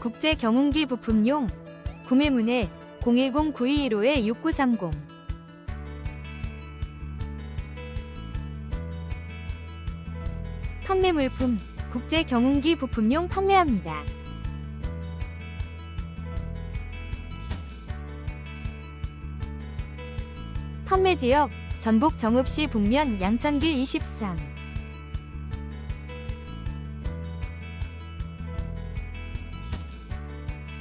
국제 경운기 부품용. 구매문의 010-9215-6930 판매 물품 국제 경운기 부품용 판매합니다. 판매 지역 전북 정읍시 북면 양천길 23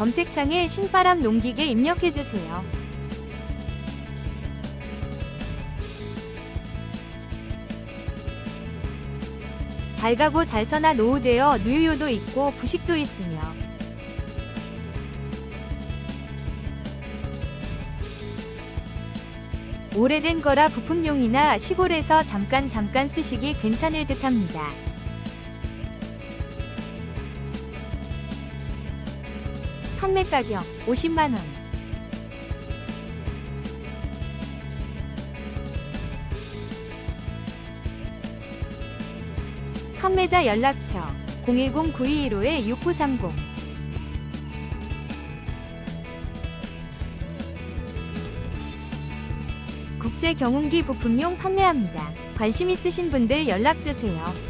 검색창에 신바람 농기계 입력해주세요. 잘 가고 잘 서나 노후되어 누유도 있고 부식도 있으며 오래된 거라 부품용이나 시골에서 잠깐 잠깐 쓰시기 괜찮을 듯 합니다. 판매 가격 50만원. 판매자 연락처 010-9215-6930 국제 경운기 부품용 판매합니다. 관심 있으신 분들 연락주세요.